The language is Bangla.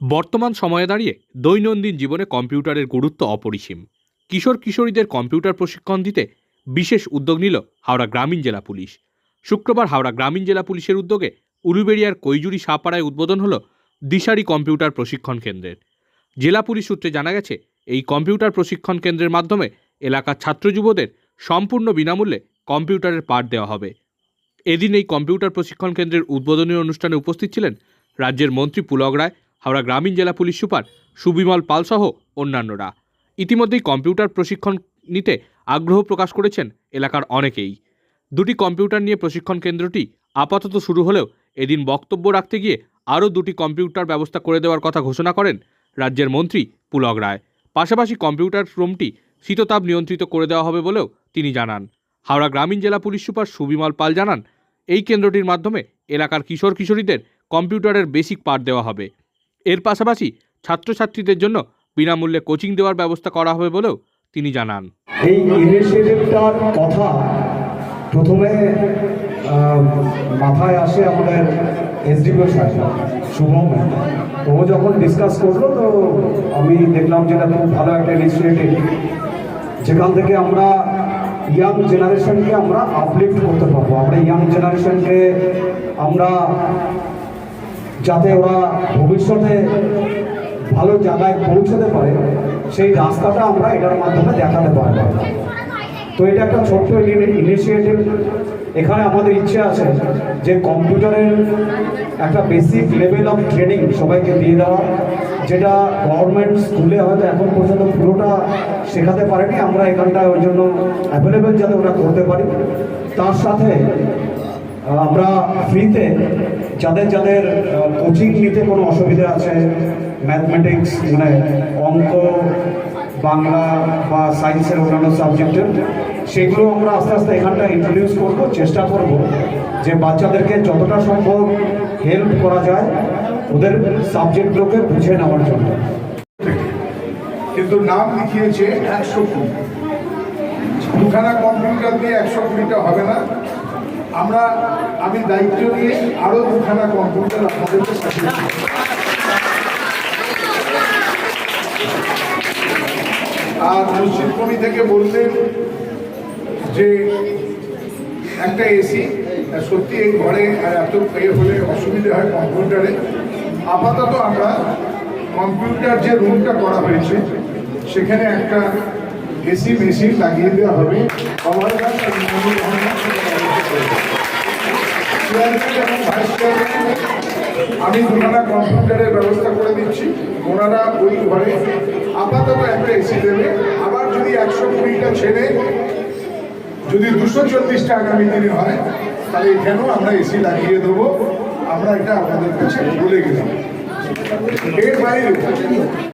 বর্তমান সময়ে দাঁড়িয়ে দৈনন্দিন জীবনে কম্পিউটারের গুরুত্ব অপরিসীম। কিশোর কিশোরীদের কম্পিউটার প্রশিক্ষণ দিতে বিশেষ উদ্যোগ নিল হাওড়া গ্রামীণ জেলা পুলিশ। শুক্রবার হাওড়া গ্রামীণ জেলা পুলিশের উদ্যোগে উলুবেড়িয়ার কৈজুরি সাপাড়ায় উদ্বোধন হল দিশারি কম্পিউটার প্রশিক্ষণ কেন্দ্রের। জেলা পুলিশ সূত্রে জানা গেছে, এই কম্পিউটার প্রশিক্ষণ কেন্দ্রের মাধ্যমে এলাকার ছাত্র যুবদের সম্পূর্ণ বিনামূল্যে কম্পিউটারের পাঠ দেওয়া হবে। এদিন এই কম্পিউটার প্রশিক্ষণ কেন্দ্রের উদ্বোধনী অনুষ্ঠানে উপস্থিত ছিলেন রাজ্যের মন্ত্রী পুলক রায় হাওড়া গ্রামীণ জেলা পুলিশ সুপার সুবিমল পালসহ অন্যান্যরা। ইতিমধ্যেই কম্পিউটার প্রশিক্ষণ নিতে আগ্রহ প্রকাশ করেছেন এলাকার অনেকেই। দুটি কম্পিউটার নিয়ে প্রশিক্ষণ কেন্দ্রটি আপাতত শুরু হলেও এদিন বক্তব্য রাখতে গিয়ে আরও দুটি কম্পিউটার ব্যবস্থা করে দেওয়ার কথা ঘোষণা করেন রাজ্যের মন্ত্রী পুলক রায়। পাশাপাশি কম্পিউটার রুমটি শীততাপ নিয়ন্ত্রিত করে দেওয়া হবে বলেও তিনি জানান। হাওড়া গ্রামীণ জেলা পুলিশ সুপার সুবিমল পাল জানান, এই কেন্দ্রটির মাধ্যমে এলাকার কিশোর কিশোরীদের কম্পিউটারের বেসিক পাঠ দেওয়া হবে। এর পাশাপাশি ছাত্রছাত্রীদের জন্য বিনামূল্যে কোচিং দেওয়ার ব্যবস্থা করা হবে বলেও তিনি জানান। এই ইনিশিয়েটিভটার কথা প্রথমে মাথায় আসে আমাদের এসডিপিও সাহেব, শুভম ও যখন ডিসকাস করল, তো আমি দেখলাম যে এটা খুব ভালো একটা ইনিশিয়েটিভ যেখান থেকে আমরা ইয়াং জেনারেশনকে আমরা আপলিফ্ট করতে পারব। আমরা ইয়াং জেনারেশনকে আমরা যাতে ওরা ভবিষ্যতে ভালো জায়গায় পৌঁছতে পারে, সেই রাস্তাটা আমরা এটার মাধ্যমে দেখাতে পারব। তো এটা একটা ছোট্ট ইনিশিয়েটিভ এখানে আমাদের ইচ্ছে আছে যে কম্পিউটারের একটা বেসিক লেভেল অফ ট্রেনিং সবাইকে দিয়ে দেওয়া যেটা গভর্নমেন্ট স্কুলে হয়তো এখন পর্যন্ত পুরোটা শেখাতে পারেনি। আমরা এখানটায় ওই জন্য অ্যাভেলেবেল যাতে ওরা করতে পারি। তার সাথে আমরা ফ্রিতে যাদের যাদের কোচিং নিতে কোনো অসুবিধা আছে ম্যাথমেটিক্স মানে অঙ্ক, বাংলা বা সায়েন্সের অন্যান্য সাবজেক্টের সেগুলো আমরা আস্তে আস্তে এখানটা ইন্ট্রোডিউস করব, চেষ্টা করব যে বাচ্চাদেরকে যতটা সম্ভব হেল্প করা যায় ওদের সাবজেক্টগুলোকে বুঝে নেওয়ার জন্য। কিন্তু নাম লিখিয়েছে একশো কুড়ি। দুখানা কম্পিউটার দিয়ে একশো কুড়িটা হবে না? আমরা, আমি দায়িত্ব নিয়ে আরও দুখানা কম্পিউটার আপনাদেরকে পাঠিয়েছি আর মসজিদ কমি থেকে বললেন যে, একটা এসি সত্যি এই ঘরে এত এ হলে অসুবিধা হয় কম্পিউটারে আপাতত আমরা কম্পিউটার যে রুমটা করা হয়েছে, সেখানে একটা এসি মেশিন লাগিয়ে দেওয়া হবে। আমি দুখানা কম্পিউটারের ব্যবস্থা করে দিচ্ছি। ওনারা ওই ঘরে আপাতত একটা এসি দেবে। আবার যদি একশো কুড়িটা ছেড়ে যদি দুশো চল্লিশটা আগামী দিনে হয়, তাহলে এখানেও আমরা এসি লাগিয়ে দেবো। আমরা এটা আপনাদের কাছে বলে গেলাম। এর বাইরে